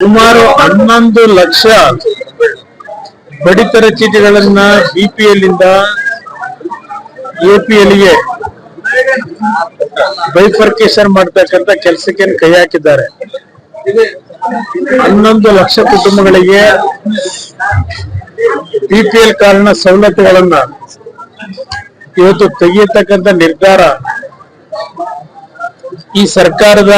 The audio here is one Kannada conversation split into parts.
ಸುಮಾರು ಹನ್ನೊಂದು ಲಕ್ಷ ಬಡಿತರ ಚೀಟಿಗಳನ್ನ ಬಿಪಿಎಲ್ ಇಂದ ಎಪಿಎಲ್ಗೆ ಬೈಫರ್ಕೇಶನ್ ಮಾಡ್ತಕ್ಕಂತ ಕೆಲಸಕ್ಕೆ ಕೈ ಹಾಕಿದ್ದಾರೆ. ಹನ್ನೊಂದು ಲಕ್ಷ ಕುಟುಂಬಗಳಿಗೆ ಬಿಪಿಎಲ್ ಕಾರ್ಡ್ನ ಸವಲತ್ತುಗಳನ್ನ ಇವತ್ತು ತೆಗೆಯತಕ್ಕಂತ ನಿರ್ಧಾರ ಈ ಸರ್ಕಾರದ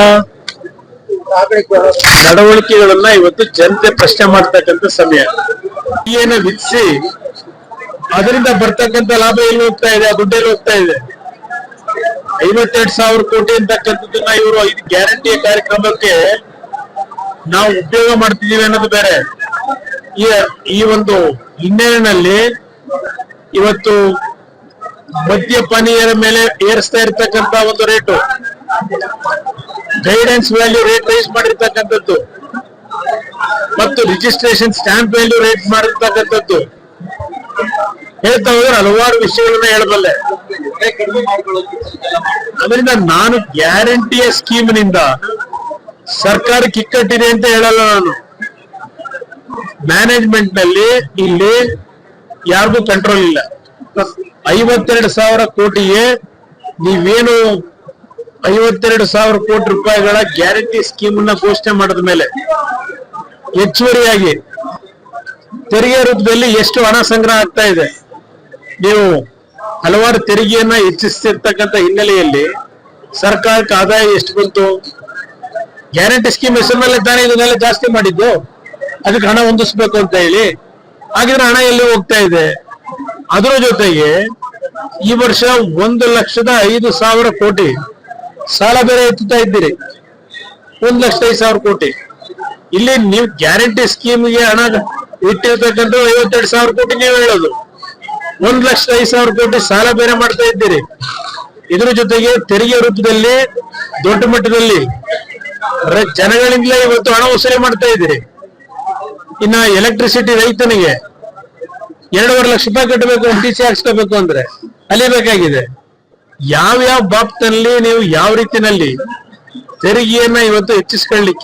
ನಡವಳಿಕೆಗಳನ್ನ ಇವತ್ತು ಜನತೆ ಪ್ರಶ್ನೆ ಮಾಡ್ತಕ್ಕಂಥ ಸಮಯ. ಏನ ವಿಧಿಸಿ ಅದರಿಂದ ಬರ್ತಕ್ಕಂಥ ಲಾಭ ಎಲ್ಲಿ ಹೋಗ್ತಾ ಇದೆ? ಆ ದುಡ್ಡು ಎಲ್ಲಿ ಹೋಗ್ತಾ ಇದೆ? ಐವತ್ತೆರಡು ಸಾವಿರ ಕೋಟಿ ಅಂತಕ್ಕಂಥದ್ದನ್ನ ಇವರು ಇದು ಗ್ಯಾರಂಟಿ ಕಾರ್ಯಕ್ರಮಕ್ಕೆ ನಾವು ಉಪಯೋಗ ಮಾಡ್ತಿದೀವಿ ಅನ್ನೋದು ಬೇರೆ. ಈ ಈ ಒಂದು ಹಿನ್ನೆಲೆಯಲ್ಲಿ ಇವತ್ತು ಮದ್ಯಪಾನೀಯರ ಮೇಲೆ ಏರಿಸ್ತಾ ಇರ್ತಕ್ಕಂತ ಒಂದು rate. Guidance value rate rise ಮಾಡಿರ್ತಕ್ಕಂಥದ್ದು. ಮತ್ತು ರಿಜಿಸ್ಟ್ರೇಷನ್ ಸ್ಟಾಂಪ್ ವ್ಯಾಲ್ಯೂ ರೇಟ್ ಮಾಡಿರ್ತಕ್ಕಂಥದ್ದು. ಹೇಳ್ತಾ ಹೋದ್ರೆ ಹಲವಾರು ವಿಷಯಗಳನ್ನ ಹೇಳಬಲ್ಲೆ. ಅದರಿಂದ ನಾನು ಗ್ಯಾರಂಟಿಯ ಸ್ಕೀಮ್ನಿಂದ ಸರ್ಕಾರ ಕಿಕ್ಕಟ್ಟಿದೆ ಅಂತ ಹೇಳಲ್ಲ ನಾನು. ಮ್ಯಾನೇಜ್ಮೆಂಟ್ನಲ್ಲಿ ಇಲ್ಲಿ ಯಾರಿಗೂ ಕಂಟ್ರೋಲ್ ಇಲ್ಲ. ಐವತ್ತೆರಡು ಸಾವಿರ ಕೋಟಿಗೆ ನೀವೇನು ಐವತ್ತೆರಡು ಸಾವಿರ ಕೋಟಿ ರೂಪಾಯಿಗಳ ಗ್ಯಾರಂಟಿ ಸ್ಕೀಮ್ ಅನ್ನ ಘೋಷಣೆ ಮಾಡಿದ ಮೇಲೆ ಹೆಚ್ಚುವರಿಯಾಗಿ ತೆರಿಗೆ ರೂಪದಲ್ಲಿ ಎಷ್ಟು ಹಣ ಸಂಗ್ರಹ ಆಗ್ತಾ ಇದೆ? ನೀವು ಹಲವಾರು ತೆರಿಗೆಯನ್ನ ಹೆಚ್ಚಿಸ್ತಿರ್ತಕ್ಕಂಥ ಹಿನ್ನೆಲೆಯಲ್ಲಿ ಸರ್ಕಾರಕ್ಕೆ ಆದಾಯ ಎಷ್ಟು ಬಂತು? ಗ್ಯಾರಂಟಿ ಸ್ಕೀಮ್ ಹೆಸರಿನಲ್ಲೇ ತಾನೇ ಇದನ್ನೆಲ್ಲ ಜಾಸ್ತಿ ಮಾಡಿದ್ದು? ಅದಕ್ಕೆ ಹಣ ಹೊಂದಿಸ್ಬೇಕು ಅಂತ ಹೇಳಿ? ಹಾಗಿದ್ರೆ ಹಣ ಎಲ್ಲಿ ಹೋಗ್ತಾ ಇದೆ? ಅದರ ಜೊತೆಗೆ ಈ ವರ್ಷ ಒಂದು ಲಕ್ಷದ ಐದು ಸಾವಿರ ಕೋಟಿ ಸಾಲ ಬೇರೆ ಎತ್ತುತ್ತಾ ಇದ್ದೀರಿ? ಒಂದ್ ಲಕ್ಷದ ಐದು ಸಾವಿರ ಕೋಟಿ. ಇಲ್ಲಿ ನೀವು ಗ್ಯಾರಂಟಿ ಸ್ಕೀಮ್ಗೆ ಹಣ ಇಟ್ಟಿರ್ತಕ್ಕಂಥ ಐವತ್ತೆರಡು ಸಾವಿರ ಕೋಟಿ ನೀವು ಹೇಳೋದು. ಒಂದ್ ಲಕ್ಷದ ಐದು ಸಾವಿರ ಕೋಟಿ ಸಾಲ ಬೇರೆ ಮಾಡ್ತಾ ಇದ್ದೀರಿ. ಇದ್ರ ಜೊತೆಗೆ ತೆರಿಗೆ ರೂಪದಲ್ಲಿ, ದೊಡ್ಡ ಮಟ್ಟದಲ್ಲಿ ಜನಗಳಿಂದಲೇ ಇವತ್ತು ಹಣ ವಸೂಲಿ ಮಾಡ್ತಾ ಇದ್ದೀರಿ. ಇನ್ನ ಎಲೆಕ್ಟ್ರಿಸಿಟಿ ರೈತನಿಗೆ ಎರಡೂವರೆ ಲಕ್ಷ ರೂಪಾಯಿ ಕಟ್ಟಬೇಕು ಟಿ ಸಿ ಹಾಕ್ಸ್ಕೋಬೇಕು ಅಂದ್ರೆ ಬೇಕಾಗಿದೆ. ಯಾವ ಯಾವ ಬಾಬ್ತಲ್ಲಿ ನೀವು ಯಾವ ರೀತಿನಲ್ಲಿ ತೆರಿಗೆಯನ್ನ ಇವತ್ತು ಹೆಚ್ಚಿಸ್ಕೊಳ್ಳಿಕ್ಕೆ?